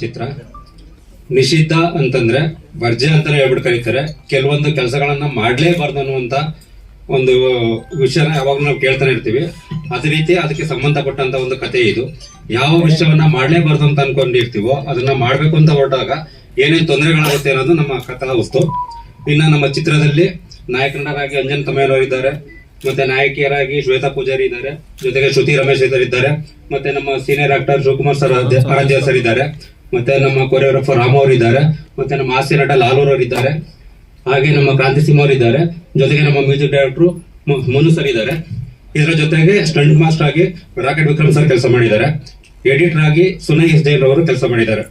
ಚಿತ್ರ. ನಿಷಿದ್ಧ ಅಂತಂದ್ರೆ, ವರ್ಜೆ ಅಂತಾನೆ ಹೇಳ್ಬಿಟ್ಟು ಕರೀತಾರೆ. ಕೆಲವೊಂದು ಕೆಲಸಗಳನ್ನ ಮಾಡ್ಲೇಬಾರ್ದು ಅನ್ನುವಂತ ಒಂದು ವಿಷಯನ ಯಾವಾಗ ನಾವು ಕೇಳ್ತಾನೆ ಇರ್ತೀವಿ. ಅದೇ ರೀತಿ ಅದಕ್ಕೆ ಸಂಬಂಧಪಟ್ಟಂತ ಒಂದು ಕಥೆ ಇದು. ಯಾವ ವಿಷಯವನ್ನ ಮಾಡ್ಲೇಬಾರ್ದು ಅಂತ ಅನ್ಕೊಂಡಿರ್ತೀವೋ, ಅದನ್ನ ಮಾಡ್ಬೇಕು ಅಂತ ಹೊರಟಾಗ ಏನೇನು ತೊಂದರೆಗಳಾಗುತ್ತೆ ಅನ್ನೋದು ನಮ್ಮ ಕಥಾ ವಸ್ತು. ಇನ್ನ ನಮ್ಮ ಚಿತ್ರದಲ್ಲಿ ನಾಯಕನರಾಗಿ ಅಂಜನ್ ಇದ್ದಾರೆ ಮತ್ತೆ ನಾಯಕಿಯರಾಗಿ ಶ್ವೇತಾ ಪೂಜಾರಿ ಇದ್ದಾರೆ, ಜೊತೆಗೆ ಶ್ರುತಿ ರಮೇಶ್ ಇದ್ದಾರೆ ಇದ್ದಾರೆ, ಮತ್ತೆ ನಮ್ಮ senior actor Shivakumar sir Aradhya- sir ಇದ್ದಾರೆ, ಮತ್ತೆ ನಮ್ಮ ಕೊರಿಯೋಗ್ರಾಫರ್ ರಾಮ್ ಅವರು ಇದ್ದಾರೆ, ಮತ್ತೆ ನಮ್ಮ ಹಾಸ್ಯ ನಟ ಲಾಲೂರ್ ಅವರು ಇದ್ದಾರೆ, ಹಾಗೆ ನಮ್ಮ ಕ್ರಾಂತಿ ಸಿಂಹ ಅವರು ಇದ್ದಾರೆ, ಜೊತೆಗೆ ನಮ್ಮ ಮ್ಯೂಸಿಕ್ ಡೈರೆಕ್ಟರ್ ಮನು ಸರ್ ಇದ್ದಾರೆ. ಇದರ ಜೊತೆಗೆ ಸ್ಟಂಟ್ ಮಾಸ್ಟರ್ ಆಗಿ ರಾಕೆಟ್ ವಿಕ್ರಮ್ ಸರ್ ಕೆಲಸ ಮಾಡಿದ್ದಾರೆ. ಎಡಿಟರ್ ಆಗಿ ಸುನೈ ಎಸ್ ಜೈನ್ ಅವರು ಕೆಲಸ ಮಾಡಿದ್ದಾರೆ.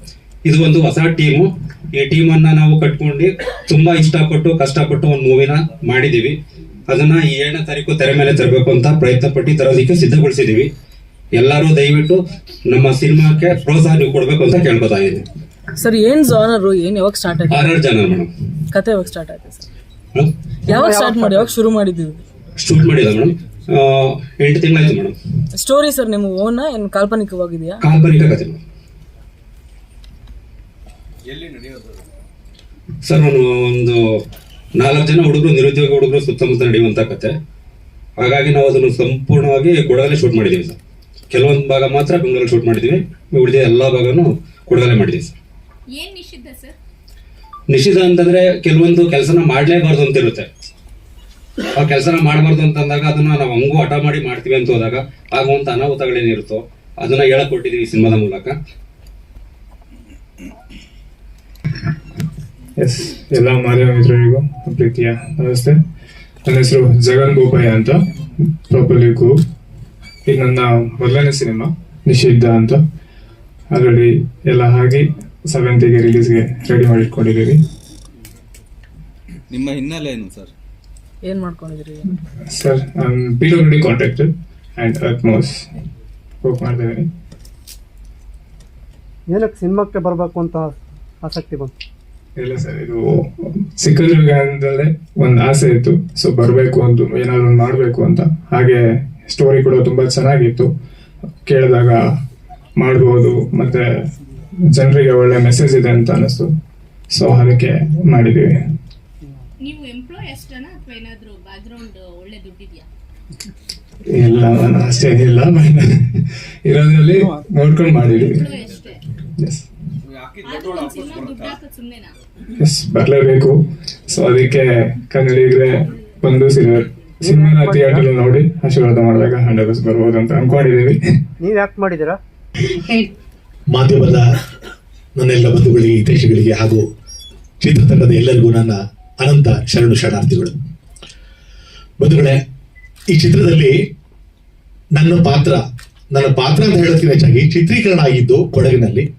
ಇದು ಒಂದು ಹೊಸ ಟೀಮು ಈ ಟೀಮ್ ಅನ್ನ ನಾವು ಕಟ್ಕೊಂಡು ತುಂಬಾ ಇಷ್ಟಪಟ್ಟು, ಕಷ್ಟಪಟ್ಟು ಒಂದು ಮೂವಿನ ಮಾಡಿದೀವಿ ಅದನ್ನ ಈ ಏಳನೇ ತಾರೀಕು ತೆರೆ ಮೇಲೆ ತರಬೇಕು ಅಂತ ಪ್ರಯತ್ನ ಪಟ್ಟಿ ತರೋದಕ್ಕೆ ಸಿದ್ಧಗೊಳಿಸಿದೀವಿ. ಎಲ್ಲರೂ ದಯವಿಟ್ಟು ನಮ್ಮ ಸಿನಿಮಾಕ್ಕೆ ಪ್ರೋತ್ಸಾಹ ನೀವು ಕೊಡ್ಬೇಕು ಅಂತ ಕೇಳ್ಕೊತಾ ಇದ್ದೀನಿ. ಸರ್ ಏನ್ ಜಾನರ್ ಏನ್ ಯಾವಾಗ ಸ್ಟಾರ್ಟ್ ಆಯ್ತು ಆರ್ ಜನ ಮೇಡಮ್. ಕತೆ ಯಾವಾಗ ಸ್ಟಾರ್ಟ್ ಆಯ್ತು ಸರ್? ಯಾವಾಗ ಸ್ಟಾರ್ಟ್ ಮಾಡಿ ಯಾವಾಗ ಶುರು ಮಾಡಿದ್ದೀವಿ ಶೂಟ್ ಮಾಡಿದ ಮೇಡಮ್. ಎಂಟು ತಿಂಗಳಾಯ್ತು ಮೇಡಮ್. ಸ್ಟೋರಿ ಸರ್ ನಿಮ್ಮ ಓನ ಏನ್ ಕಾಲ್ಪನಿಕವಾಗಿದೆಯಾ? ಕಾಲ್ಪನಿಕ ಕಥೆ ನಡೆಯೋದು ಸರ್ ನಾನು ಒಂದು ನಾಲ್ಕು ಜನ ಹುಡುಗರು ನಿರುದ್ಯೋಗ ಹುಡುಗರು ಸುತ್ತಮುತ್ತ ನಡೆಯುವಂತ ಕತೆ. ಹಾಗಾಗಿ ನಾವು ಅದನ್ನು ಸಂಪೂರ್ಣವಾಗಿ ಕೊಡಗಲ್ಲೇ ಶೂಟ್ ಮಾಡಿದ್ದೀವಿ ಸರ್. ಕೆಲವೊಂದು ಭಾಗ ಮಾತ್ರ ಬೆಂಗಳೂರಲ್ಲಿ ಶೂಟ್ ಮಾಡಿದ್ದೀವಿ. ಉಳಿದ ಎಲ್ಲ ಭಾಗನೂ ಕೊಡಗಲ್ಲೇ ಮಾಡಿದ್ದೀವಿ ಸರ್. ನಿಷಿದ್ಧ ಸರ್? ನಿಷಿದ್ಧ ಅಂತಂದ್ರೆ ಕೆಲವೊಂದು ಕೆಲಸನ ಮಾಡ್ಲೇಬಾರ್ದು ಅಂತ ಇರುತ್ತೆ ಆ ಕೆಲಸನ ಮಾಡಬಾರ್ದು ಅಂತ ಅಂದಾಗ ಅದನ್ನ ನಾವು ಹಂಗೂ ಹಠ ಮಾಡಿ ಮಾಡ್ತೀವಿ ಅಂತ ಹೋದಾಗ ಆಗುವಂತ ಅನಾಹುತಗಳೇನಿರುತ್ತೋ ಅದನ್ನ ಹೇಳಕ್ ಕೊಟ್ಟಿದೀವಿ ಈ ಸಿನಿಮಾದ ಮೂಲಕ. ಎಸ್ ಎಲ್ಲ ಮಾಧ್ಯಮ ಮಿತ್ರರಿಗೂ ಪ್ರೀತಿಯ ನಮಸ್ತೆ. ನನ್ನ ಹೆಸರು ಜಗನ್ ಗೋಪಯ್ಯ ಅಂತ ಪ್ರಾಪರ್ಲಿ ಗೂ ಈಗ ನನ್ನ ಮೊದಲನೇ ಸಿನಿಮಾ ನಿಷಿದ್ಧ ಅಂತ. ಆಲ್ರೆಡಿ ಎಲ್ಲ ಆಗಿ ಸೆವೆಂತಿಗೆ ರಿಲೀಸ್ಗೆ ರೆಡಿ ಮಾಡಿಟ್ಕೊಂಡಿದ್ದೀವಿ. ನಿಮ್ಮ ಹಿನ್ನೆಲೆ ಏನು ಸರ್? ಏನ್ ಮಾಡ್ಕೊಂಡಿದ್ರಿ sir P W D contractor and Atmos work ಮಾಡ್ತಾ ಇದ್ದೀನಿ. ಏನಕ್ಕೆ ಸಿನಿಮಾಕ್ಕೆ ಬರಬೇಕು ಅಂತ ಆಸಕ್ತಿ ಬಂತು? ಇಲ್ಲ ಸರ್. ಇದು ಚಿಕ್ಕದುರ್ಗದಲ್ಲೇ ಒಂದು ಆಸೆ ಇತ್ತು. ಸೊ ಬರಬೇಕು ಅಂತ ಏನಾದ್ರು ಒಂದು ಮಾಡಬೇಕು ಅಂತ. ಹಾಗೆ ಸ್ಟೋರಿ ಕೂಡ ತುಂಬಾ ಚೆನ್ನಾಗಿತ್ತು. ಕೇಳಿದಾಗ ಮಾಡ್ಬೋದು ಮತ್ತೆ ಜನರಿಗೆ ಒಳ್ಳೆ ಮೆಸೇಜ್ ಇದೆ ಅಂತ ಅನಿಸ್ತು ಸೊ ಅದಕ್ಕೆ ಮಾಡಿದ್ದೀವಿ ನೀವು ಎಂಪ್ಲಾಯ್ ಅಷ್ಟೇನಾ ಅಥವಾ ಏನಾದ್ರು ಬ್ಯಾಕ್ ಗ್ರೌಂಡ್ ಒಳ್ಳೆ ದುಡ್ಡಿದ್ಯಾ? ಇಲ್ಲ ನಾನು ಅಷ್ಟೇನಿಲ್ಲ ಇರೋದ್ರಲ್ಲಿ ನೋಡ್ಕೊಂಡು ಮಾಡಿದ್ದೀವಿ ಎಸ್ ಎಸ್ ಬರಲೇಬೇಕು ಸೊ ಅದಕ್ಕೆ ಕನ್ನಡಿಗರೆ ಬಂದು ಸಿನಿಮಾನ ಥಿಯೇಟರ್ ನೋಡಿ ಆಶೀರ್ವಾದ ಮಾಡಿದಾಗ ಹಂಡ್ರೆಡ್ ಪರ್ಸೆಂಟ್ ಬರ್ಬೋದು ಅಂತ ಅನ್ಕೊಂಡಿದ್ದೀವಿ ನೀವು ಯಾಕೆ ಮಾಡಿದ್ದೀರಾ ಮಾಧ್ಯಮದ ನನ್ನೆಲ್ಲ ಬಂಧುಗಳಿಗೆ ಹಿತೈಷಿಗಳಿಗೆ ಹಾಗೂ ಚಿತ್ರತಂಡದ ಎಲ್ಲರಿಗೂ ನನ್ನ ಅನಂತ ಶರಣು ಶರಣಾರ್ಥಿಗಳು. ಬಂಧುಗಳೇ ಈ ಚಿತ್ರದಲ್ಲಿ ನನ್ನ ಪಾತ್ರ ನನ್ನ ಪಾತ್ರ ಅಂತ ಹೇಳೋದಕ್ಕಿಂತ ಹೆಚ್ಚಾಗಿ ಚಿತ್ರೀಕರಣ ಆಗಿದ್ದು ಕೊಡಗಿನಲ್ಲಿ.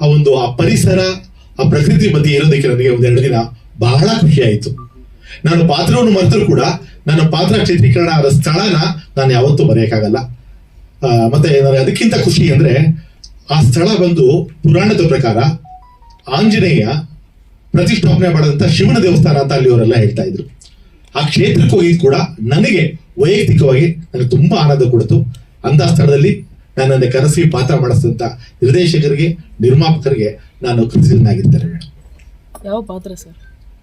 ಆ ಒಂದು ಆ ಪರಿಸರ ಆ ಪ್ರಕೃತಿ ಮಧ್ಯೆ ಇರೋದಕ್ಕೆ ನನಗೆ ಒಂದೆರಡು ದಿನ ಬಹಳ ಖುಷಿ ಆಯಿತು. ನಾನು ಪಾತ್ರವನ್ನು ಮರೆತರೂ ಕೂಡ ನನ್ನ ಪಾತ್ರ ಚಿತ್ರೀಕರಣ ಆದ ಸ್ಥಳನ ನಾನು ಯಾವತ್ತೂ ಮರೆಯೋಕ್ಕಾಗಲ್ಲ. ಮತ್ತೆ ನನಗೆ ಅದಕ್ಕಿಂತ ಖುಷಿ ಅಂದ್ರೆ ಆ ಸ್ಥಳ ಬಂದು ಪುರಾಣದ ಪ್ರಕಾರ ಆಂಜನೇಯ ಪ್ರತಿಷ್ಠಾಪನೆ ಮಾಡಿದಂಥ ಶಿವನ ದೇವಸ್ಥಾನ ಅಂತ ಅಲ್ಲಿ ಅವರೆಲ್ಲ ಹೇಳ್ತಾ ಇದ್ರು. ಆ ಕ್ಷೇತ್ರಕ್ಕೆ ಹೋಗಿದ್ ಕೂಡ ನನಗೆ ವೈಯಕ್ತಿಕವಾಗಿ ನನಗೆ ತುಂಬಾ ಆನಂದ ಕೊಡ್ತು. ಅಂತ ಸ್ಥಳದಲ್ಲಿ ನನ್ನನ್ನು ಕರೆಸಿ ಪಾತ್ರ ಮಾಡಿಸಿದಂತ ನಿರ್ದೇಶಕರಿಗೆ ನಿರ್ಮಾಪಕರಿಗೆ ನಾನು ಕೃತಜ್ಞನಾಗಿದ್ದೇನೆ ಮೇಡಮ್ ಯಾವ ಪಾತ್ರ ಸರ್?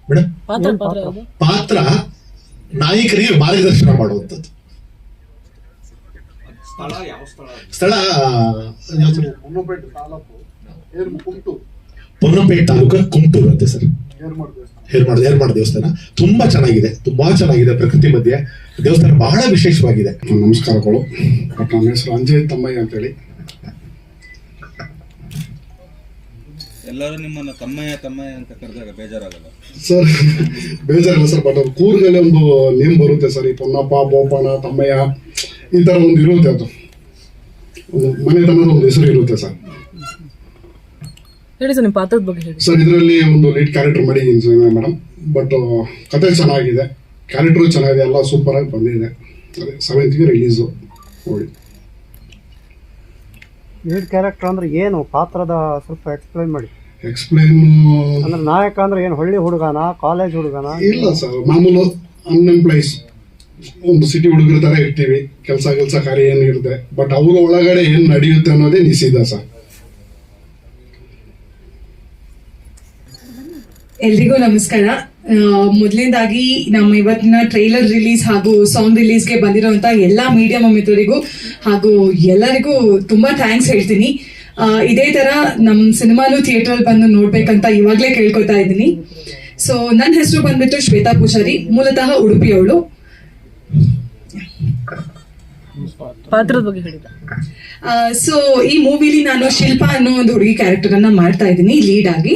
ಮೇಡಮ್ ಪಾತ್ರ ಪಾತ್ರ ಪಾತ್ರ ನಾಯಕರಿಗೆ ಮಾರ್ಗದರ್ಶನ ಮಾಡುವಂಥದ್ದು. ಸ್ಥಳ ಯಾವ ಸ್ಥಳ? ಸ್ಥಳ ಯಾವ್ದು? ಪೊನ್ನಂಪೇಟೆ ತಾಲೂಕು ಕುಮಟೂರು ಅಂತೆ ಸರ್. ಹೇರ್ಮಾಡ ಹೇರ್ಮಾಡ ದೇವಸ್ಥಾನ. ತುಂಬಾ ಚೆನ್ನಾಗಿದೆ ತುಂಬಾ ಚೆನ್ನಾಗಿದೆ ಪ್ರಕೃತಿ ಮಧ್ಯೆ. ದೇವಸ್ಥಾನ ಬಹಳ ವಿಶೇಷವಾಗಿದೆ. ನಮಸ್ಕಾರಗಳು. ಬಟ್ ನನ್ನ ಹೆಸರು ಅಂಜಯ್ ತಮ್ಮಯ್ಯ ಅಂತೇಳಿ. ಎಲ್ಲರೂ ನಿಮ್ಮನ್ನ ತಮ್ಮಯ್ಯ ತಮ್ಮಯ್ಯ ಅಂತ ಕರೆದಾಗ ಬೇಜಾರಾಗಲ್ಲ. ಸರ್ ಬೇಜಾರಿಲ್ಲ ಸರ್ ಬಟ್ ಅದು ಕೂರ್ಗಲ್ಲಿ ಒಂದು ನೇಮ್ ಬರುತ್ತೆ ಸರ್ ಈ ಪೊನ್ನಪ್ಪ ಬೋಪಣ್ಣ ತಮ್ಮಯ್ಯ ಈ ಥರ ಒಂದು ಇರುತ್ತೆ ಅದು. ಒಂದು ಮನೆತನದ ಒಂದು ಹೆಸರು ಇರುತ್ತೆ ಸರ್. ಹೇಳಿ ಸರ್ ನಿಮ್ಮ ಪಾತ್ರದ ಬಗ್ಗೆ ಹೇಳಿ. ಸರ್ ಇದರಲ್ಲಿ ಒಂದು ಲೀಡ್ ಕ್ಯಾರೆಕ್ಟರ್ ಮಾಡಿದ್ದೀನಿ ಸರ್ ಮೇಡಮ್. ಬಟ್ ಕತೆ ಚೆನ್ನಾಗಿದೆ. ಕ್ಯಾರೆಕ್ಟ್ರು ಚೆನ್ನಾಗಿದೆ ಎಲ್ಲ ಸೂಪರಾಗಿ ಬಂದಿದೆ. ಅದೇ ಸೆವೆಂತ್ಗೆ ರಿಲೀಸು ನೋಡಿ. ಲೀಡ್ ಕ್ಯಾರೆಕ್ಟರ್ ಅಂದ್ರೆ ಏನು? ಪಾತ್ರದ ಸ್ವಲ್ಪ ಎಕ್ಸ್ಪ್ಲೈನ್ ಮಾಡಿ. ಎಕ್ಸ್ಪ್ಲೈನ್ ಅಂದ್ರೆ ನಾಯಕ ಅಂದ್ರೆ ಏನು? ಹಳ್ಳಿ ಹುಡುಗನ? ಕಾಲೇಜ್ ಹುಡುಗನ? ಇಲ್ಲ ಸರ್ ಮಾಮೂಲು ಅನ್ಎಂಪ್ಲಾಯ್ಸ್ ಒಂದು ಸಿಟಿ ಹುಡುಗರ ಥರ ಇರ್ತೀವಿ. ಕೆಲಸ ಕೆಲಸ ಕಾರ್ಯ ಏನು ಇರುತ್ತೆ. ಬಟ್ ಅವ್ರ ಒಳಗಡೆ ಏನು ನಡೆಯುತ್ತೆ ಅನ್ನೋದೇ ನಿಷಿದ್ಧ ಸರ್ ಎಲ್ರಿಗೂ ನಮಸ್ಕಾರ. ಮೊದಲನೇದಾಗಿ ನಮ್ಮ ಇವತ್ತಿನ ಟ್ರೈಲರ್ ರಿಲೀಸ್ ಹಾಗೂ ಸಾಂಗ್ ರಿಲೀಸ್ಗೆ ಬಂದಿರುವಂತ ಎಲ್ಲಾ ಮೀಡಿಯಾ ಮಿತ್ರರಿಗೂ ಹಾಗೂ ಎಲ್ಲರಿಗೂ ತುಂಬಾ ಥ್ಯಾಂಕ್ಸ್ ಹೇಳ್ತೀನಿ. ಇದೇ ತರ ನಮ್ಮ ಸಿನಿಮಾನು ಥಿಯೇಟರ್ ಬಂದು ನೋಡ್ಬೇಕಂತ ಇವಾಗ್ಲೇ ಕೇಳ್ಕೊತಾ ಇದ್ದೀನಿ. ಸೊ ನನ್ನ ಹೆಸರು ಬಂದ್ಬಿಟ್ಟು ಶ್ವೇತಾ ಪೂಜಾರಿ ಮೂಲತಃ ಉಡುಪಿಯವಳು. ಸೊ ಈ ಮೂವಿಲಿ ನಾನು ಶಿಲ್ಪಾ ಅನ್ನೋ ಒಂದು ಹುಡುಗಿ ಕ್ಯಾರೆಕ್ಟರ್ ಅನ್ನ ಮಾಡ್ತಾ ಇದ್ದೀನಿ ಲೀಡ್ ಆಗಿ.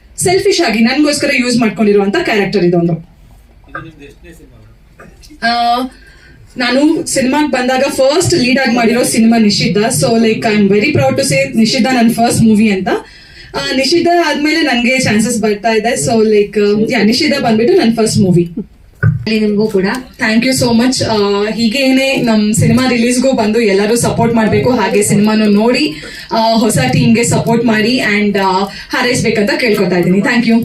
ಸೆಲ್ಫಿಶ್ ಆಗಿ ನನ್ಗೋಸ್ಕರ ಯೂಸ್ ಮಾಡ್ಕೊಂಡಿರುವಂತ ಕ್ಯಾರೆಕ್ಟರ್ ಇದೊಂದು. ನಾನು ಸಿನಿಮಾಗೆ ಬಂದಾಗ ಫಸ್ಟ್ ಲೀಡ್ ಆಗಿ ಮಾಡಿರೋ cinema Nishiddha. So like I am very proud to say Nishiddha ನನ್ನ ಫಸ್ಟ್ ಮೂವಿ ಅಂತ. ನಿಷಿದ್ಧ ಆದ್ಮೇಲೆ ನನಗೆ ಚಾನ್ಸಸ್ ಬರ್ತಾ ಇದೆ. ಸೊ ಲೈಕ್ ಯಾ ನಿಷಿದ್ಧ ಬಂದ್ಬಿಟ್ಟು ನನ್ನ ಫಸ್ಟ್ ಮೂವಿ ನಿಮಗೂ ಕೂಡ. ಥ್ಯಾಂಕ್ ಯು ಸೋ ಮಚ್ ಹೀಗೇನೆ ನಮ್ಮ ಸಿನಿಮಾ ರಿಲೀಸ್ಗೂ ಬಂದು ಎಲ್ಲರೂ ಸಪೋರ್ಟ್ ಮಾಡಬೇಕು. ಹಾಗೆ ಸಿನಿಮಾನು ನೋಡಿ ಹೊಸ ಟೀಮ್ಗೆ ಸಪೋರ್ಟ್ ಮಾಡಿ ಅಂಡ್ ಹಾರೈಸ್ಬೇಕಂತ ಕೇಳ್ಕೊತಾ ಇದ್ದೀನಿ. ಥ್ಯಾಂಕ್ ಯು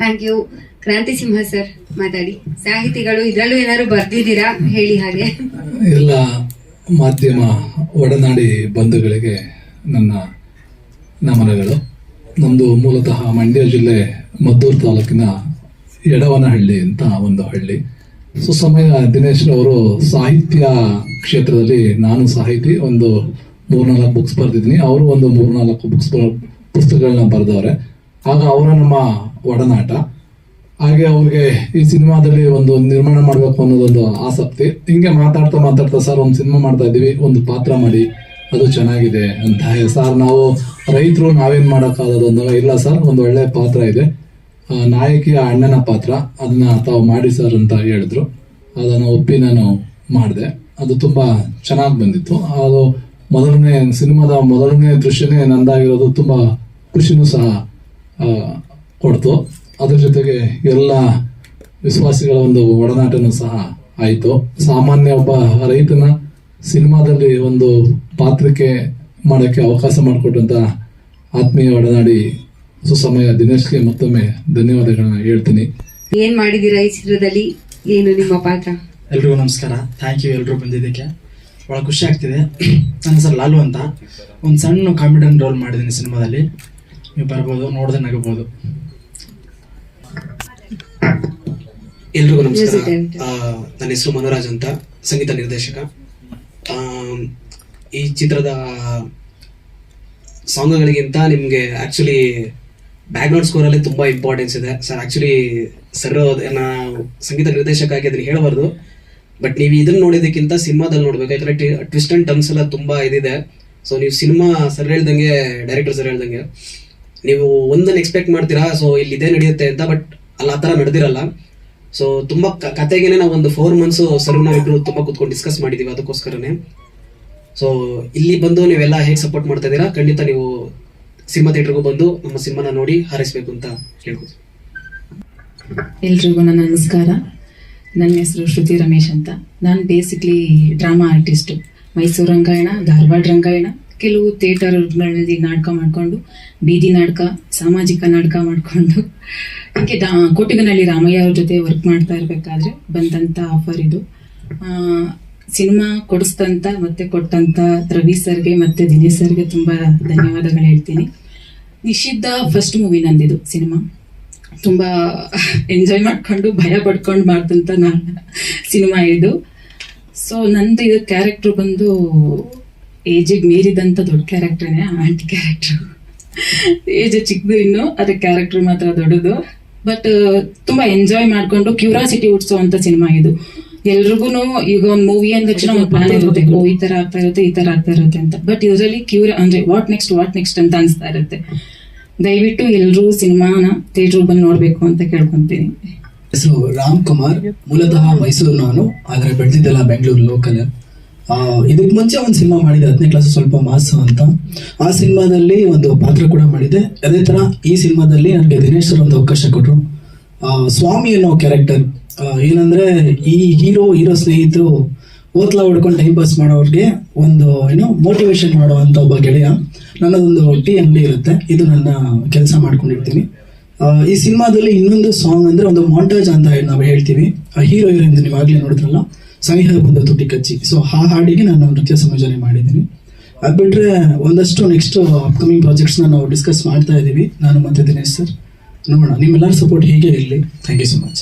ಥ್ಯಾಂಕ್ ಯು ಕ್ರಾಂತಿ ಸಿಂಹ ಸರ್ ಮಾತಾಡಿ. ಸಾಹಿತಿಗಳು ಇದರಲ್ಲೂ ಏನಾದ್ರು ಬರ್ದಿದ್ದೀರಾ? ಹೇಳಿ ಹಾಗೆ. ಎಲ್ಲ ಮಾಧ್ಯಮ ಒಡನಾಡಿ ಬಂಧುಗಳಿಗೆ ನನ್ನ ನಮನಗಳು. ನಮ್ಮದು ಮೂಲತಃ ಮಂಡ್ಯ ಜಿಲ್ಲೆ ಮದ್ದೂರು ತಾಲೂಕಿನ ಎಡವನಹಳ್ಳಿ ಅಂತ ಒಂದು ಹಳ್ಳಿ. ಸೊ, ಸಮಯ ದಿನೇಶ್ ಅವರು ಸಾಹಿತ್ಯ ಕ್ಷೇತ್ರದಲ್ಲಿ ನಾನು ಸಾಹಿತಿ, ಒಂದು ಮೂರ್ನಾಲ್ಕು ಬುಕ್ಸ್ ಬರೆದಿದ್ದೀನಿ. ಅವರು ಒಂದು ಮೂರ್ನಾಲ್ಕು ಬುಕ್ಸ್ ಪುಸ್ತಕಗಳನ್ನ ಬರೆದವ್ರೆ. ಆಗ ಅವರ ನಮ್ಮ ಒಡನಾಟ. ಹಾಗೆ ಅವ್ರಿಗೆ ಈ ಸಿನಿಮಾದಲ್ಲಿ ಒಂದು ನಿರ್ಮಾಣ ಮಾಡಬೇಕು ಅನ್ನೋದೊಂದು ಆಸಕ್ತಿ. ಹಿಂಗೆ ಮಾತಾಡ್ತಾ ಮಾತಾಡ್ತಾ ಸರ್ ಒಂದು ಸಿನಿಮಾ ಮಾಡ್ತಾ ಇದ್ದೀವಿ, ಒಂದು ಪಾತ್ರ ಮಾಡಿ, ಅದು ಚೆನ್ನಾಗಿದೆ ಅಂತ. ಸರ್, ನಾವು ರೈತರು ನಾವೇನ್ ಮಾಡೋಕ್ಕಾಗೋದು ಅಂದಾಗ ಇಲ್ಲ ಸರ್, ಒಂದು ಒಳ್ಳೆ ಪಾತ್ರ ಇದೆ. ನಾಯಕಿಯ ಅಣ್ಣನ ಪಾತ್ರ ಅದನ್ನ ತಾವು ಮಾಡಿ ಸರ್ ಅಂತ ಹೇಳಿದ್ರು. ಅದನ್ನು ಒಪ್ಪಿ ನಾನು ಮಾಡಿದೆ. ಅದು ತುಂಬಾ ಚೆನ್ನಾಗಿ ಬಂದಿತ್ತು. ಅದು ಮೊದಲನೇ ಸಿನಿಮಾದ ಮೊದಲನೇ ದೃಶ್ಯನೇ ನಂದಾಗಿರೋದು ತುಂಬಾ ಖುಷಿನೂ ಸಹ ಕೊಡ್ತು. ಅದ್ರ ಜೊತೆಗೆ ಎಲ್ಲ ವಿಶ್ವಾಸಿಗಳ ಒಂದು ಒಡನಾಟನೂ ಸಹ ಆಯಿತು. ಸಾಮಾನ್ಯ ಒಬ್ಬ ರೈತನ ಸಿನಿಮಾದಲ್ಲಿ ಒಂದು ಪಾತ್ರಕ್ಕೆ ಮಾಡೋಕ್ಕೆ ಅವಕಾಶ ಮಾಡಿಕೊಟ್ಟಂತ ಆತ್ಮೀಯ ಒಡನಾಡಿ ಸುಸಮಯ ದಿನೇಶ್ಗೆ ಮತ್ತೊಮ್ಮೆ ಧನ್ಯವಾದಗಳನ್ನ ಹೇಳ್ತೀನಿ. ಏನ್ ಮಾಡಿದೀರಾ ಈ ಚಿತ್ರದಲ್ಲಿ? ಏನು ನಿಮ್ಮ ಪಾತ್ರ? ಎಲ್ರಿಗೂ ನಮಸ್ಕಾರ. ಥ್ಯಾಂಕ್ ಯು ಎಲ್ಲರೂ ಬಂದಿದ್ದಕ್ಕೆ. ಭಾಳ ಖುಷಿ ಆಗ್ತಿದೆ. ನನ್ನ ಹೆಸರು ಲಾಲು ಅಂತ. ಒಂದು ಸಣ್ಣ ಕಾಮಿಡಿಯನ್ ರೋಲ್ ಮಾಡಿದ್ದೀನಿ ಸಿನಿಮಾದಲ್ಲಿ. ನೀವು ಬರ್ಬೋದು ನೋಡಿದ್ರೆ ನಗಬಹುದು ಎಲ್ರಿಗೂ ನಮಸ್ಕಾರ. ಆ, ನನ್ನ ಹೆಸರು ಮನೋರಾಜ್ ಅಂತ ಸಂಗೀತ ನಿರ್ದೇಶಕ. ಆ, ಈ ಚಿತ್ರದ ಸಾಂಗ್ಗಳಿಗಿಂತ ನಿಮಗೆ ಆಕ್ಚುಲಿ ಸ್ಕೋರ್ ಅಲ್ಲಿ ತುಂಬಾ ಇಂಪಾರ್ಟೆನ್ಸ್ ಇದೆ. ಸರ್ ಆಕ್ಚುಲಿ ಸರ್ ಸಂಗೀತ ನಿರ್ದೇಶಕ ಆಗಿ ಅದನ್ನ ಹೇಳಬಾರ್ದು ಬಟ್ ನೀವು ಇದನ್ನ ನೋಡಿದಕ್ಕಿಂತ ಸಿನಿಮಾದಲ್ಲಿ ನೋಡ್ಬೇಕು. ಯಾಕಂದ್ರೆ ಟ್ವಿಸ್ಟ್ ಅಂಡ್ ಟರ್ನ್ಸ್ ಎಲ್ಲ ತುಂಬಾ ಇದಿದೆ. ಸೊ ನೀವು ಸಿನಿಮಾ ಸರ್ ಹೇಳ್ದಂಗೆ ಡೈರೆಕ್ಟರ್ ಸರ್ ಹೇಳ್ದಂಗೆ, ನೀವು ಒಂದನ್ನು ಎಕ್ಸ್ಪೆಕ್ಟ್ ಮಾಡ್ತೀರಾ? ಸೊ ಇಲ್ಲಿ ಇದೇ ನಡೆಯುತ್ತೆ ಅಂತ ಬಟ್ ಅಲ್ಲ ಆ ಥರ ನಡೆದಿರಲ್ಲ. ಸೊ ತುಂಬಾ ಕತೆಗೆನೆ ನಾವು ಒಂದು ಫೋರ್ ಮಂತ್ಸ್ ಸರ್ ನಾವಿಬ್ರು ತುಂಬಾ ಕುತ್ಕೊಂಡು ಡಿಸ್ಕಸ್ ಮಾಡಿದೀವಿ ಅದಕ್ಕೋಸ್ಕರನೇ. ಸೊ ಇಲ್ಲಿ ಬಂದು ನೀವೆಲ್ಲ ಹೇಗೆ ಸಪೋರ್ಟ್ ಮಾಡ್ತಾ ಇದ್ದೀರಾ? ಖಂಡಿತ ನೀವು ಸಿನಿಮಾ ಥಿಯೇಟರ್ಗೂ ಬಂದು ನಮ್ಮ ಸಿನಿಮಾನ ನೋಡಿ ಹಾರೈಸ್ಬೇಕು ಅಂತ ಹೇಳ್ಬೋದು. ಎಲ್ರಿಗೂ ನನ್ನ ನಮಸ್ಕಾರ. ನನ್ನ ಹೆಸರು ಶ್ರುತಿ ರಮೇಶ್ ಅಂತ. ನಾನು basically drama artist Mysuru Rangayana, Dharwad Rangayana, ಕೆಲವು ಥಿಯೇಟರ್ಗಳಲ್ಲಿ ನಾಟಕ ಮಾಡಿಕೊಂಡು, ಬೀದಿ ನಾಟಕ, ಸಾಮಾಜಿಕ ನಾಟಕ ಮಾಡಿಕೊಂಡು, ಹೀಗೆ ಕೋಟಿಗನಹಳ್ಳಿ ರಾಮಯ್ಯ ಅವ್ರ ಜೊತೆ ವರ್ಕ್ ಮಾಡ್ತಾ ಇರಬೇಕಾದ್ರೆ ಬಂದಂಥ ಆಫರ್ ಇದು. ಸಿನಿಮಾ ಕೊಡಿಸ್ತಂತ ಮತ್ತೆ ಕೊಟ್ಟಂತ ರವಿ ಸರ್ಗೆ ಮತ್ತೆ ದಿನೇಶ್ ಸರ್ಗೆ ತುಂಬಾ ಧನ್ಯವಾದಗಳು ಹೇಳ್ತೀನಿ. ನಿಷಿದ್ಧ ಫಸ್ಟ್ ಮೂವಿ ನಂದಿದು ಸಿನಿಮಾ. ತುಂಬಾ ಎಂಜಾಯ್ ಮಾಡ್ಕೊಂಡು, ಭಯ ಪಡ್ಕೊಂಡು ಮಾಡ್ತಂತ ನಾನು ಸಿನಿಮಾ ಇದು. ಸೊ ನಂದು ಇದು ಕ್ಯಾರೆಕ್ಟ್ರ್ ಬಂದು ಏಜಿಗೆ ಮೀರಿದಂತ ದೊಡ್ಡ ಕ್ಯಾರೆಕ್ಟ್ರೇನೆ ಆಂಟಿ ಕ್ಯಾರೆಕ್ಟ್ರು ಏಜ್ ಚಿಕ್ಕದು ಇನ್ನು ಅದ್ರ ಕ್ಯಾರೆಕ್ಟರ್ ಮಾತ್ರ ದೊಡ್ಡದು. ಬಟ್ ತುಂಬಾ ಎಂಜಾಯ್ ಮಾಡ್ಕೊಂಡು ಕ್ಯೂರಾಸಿಟಿ ಹುಟ್ಟಿಸುವಂತ ಸಿನಿಮಾ ಇದು. ಎಲ್ರಿಗೂ ಈಗ ಒಂದು ಮೂವಿ ಅಂದ ತಕ್ಷಣ ಒಂದು ಪ್ಲಾನ್ ಇರುತ್ತೆ. ಓ, ಈ ತರ ಆಗ್ತಾ ಇರುತ್ತೆ, ಈ ತರ ಆಗ್ತಾ ಇರುತ್ತೆ ಅಂತ. ಬಟ್ ಇದರಲ್ಲಿ ಕ್ಯೂರ್ ಅಂದ್ರೆ ವಾಟ್ ನೆಕ್ಸ್ಟ್ ವಾಟ್ ನೆಕ್ಸ್ಟ್ ಅಂತ ಅನ್ಸ್ತಾ ಇರುತ್ತೆ. ದಯವಿಟ್ಟು ಎಲ್ಲರೂ ಸಿನಿಮಾನ ಥಿಯೇಟರ್ ಬಂದು ನೋಡ್ಬೇಕು ಅಂತ ಕೇಳ್ಕೊಂತೀನಿ. ಸೊ ರಾಮ್ ಕುಮಾರ್, ಮೂಲತಃ ಮೈಸೂರು ನಾನು, ಆದ್ರೆ ಬೆಳೆದಿದ್ದೆಲ್ಲ ಬೆಂಗಳೂರು ಲೋಕಲ್ ಇದಕ್ಕೆ ಮುಂಚೆ ಒಂದು ಸಿನಿಮಾ ಮಾಡಿದೆ, ಹತ್ತನೇ ಕ್ಲಾಸ್ ಸ್ವಲ್ಪ ಮಾಸ ಅಂತ. ಆ ಸಿನಿಮಾದಲ್ಲಿ ಒಂದು ಪಾತ್ರ ಕೂಡ ಮಾಡಿದೆ. ಅದೇ ತರ ಈ ಸಿನಿಮಾದಲ್ಲಿ ನನಗೆ ದಿನೇಶ್ ಸರ್ ಒಂದು ಅವಕಾಶ ಕೊಟ್ಟರು ಸ್ವಾಮಿ ಅನ್ನೋ ಕ್ಯಾರೆಕ್ಟರ್ ಏನಂದ್ರೆ ಈ ಹೀರೋ ಹೀರೋ ಸ್ನೇಹಿತರು ಓತ್ಲಾ ಹೊಡ್ಕೊಂಡು ಟೈಮ್ ಪಾಸ್ ಮಾಡೋರಿಗೆ ಒಂದು, ಏನು ಮೋಟಿವೇಶನ್ ಮಾಡುವಂತ ಒಬ್ಬ ಗೆಳೆಯ. ನನ್ನದೊಂದು ಟೀ ಅಂಗಡಿ ಇರುತ್ತೆ. ಇದು ನನ್ನ ಕೆಲಸ ಮಾಡ್ಕೊಂಡಿರ್ತೀನಿ. ಈ ಸಿನಿಮಾದಲ್ಲಿ ಇನ್ನೊಂದು ಸಾಂಗ್ ಅಂದ್ರೆ ಒಂದು ಮಾಂಟಾಜ್ ಅಂತ ನಾವು ಹೇಳ್ತೀವಿ. ಆ ಹೀರೋ ಹೀರೋಯಿನ್ ನೀವು ಆಗ್ಲೇ ನೋಡಿದ್ರಲ್ಲ? ಸನಿಹ ಬಂದ ತುಟಿ ಕಚ್ಚಿ. ಸೊ ಆ ಹಾಡಿಗೆ ನಾನು ನೃತ್ಯ ಸಂಯೋಜನೆ ಮಾಡಿದ್ದೀನಿ. ಅದು ಬಿಟ್ಟರೆ ಒಂದಷ್ಟು ನೆಕ್ಸ್ಟ್ ಅಪ್ಕಮಿಂಗ್ ಪ್ರಾಜೆಕ್ಟ್ಸ್ ನಾವು ಡಿಸ್ಕಸ್ ಮಾಡ್ತಾ ಇದ್ದೀವಿ ನಾನು ಮತ್ತೆ ದಿನೇಶ್ ಸರ್. ನೋಡೋಣ. ನಿಮ್ಮೆಲ್ಲರ ಸಪೋರ್ಟ್ ಹೀಗೆ ಇರಲಿ. Thank you so much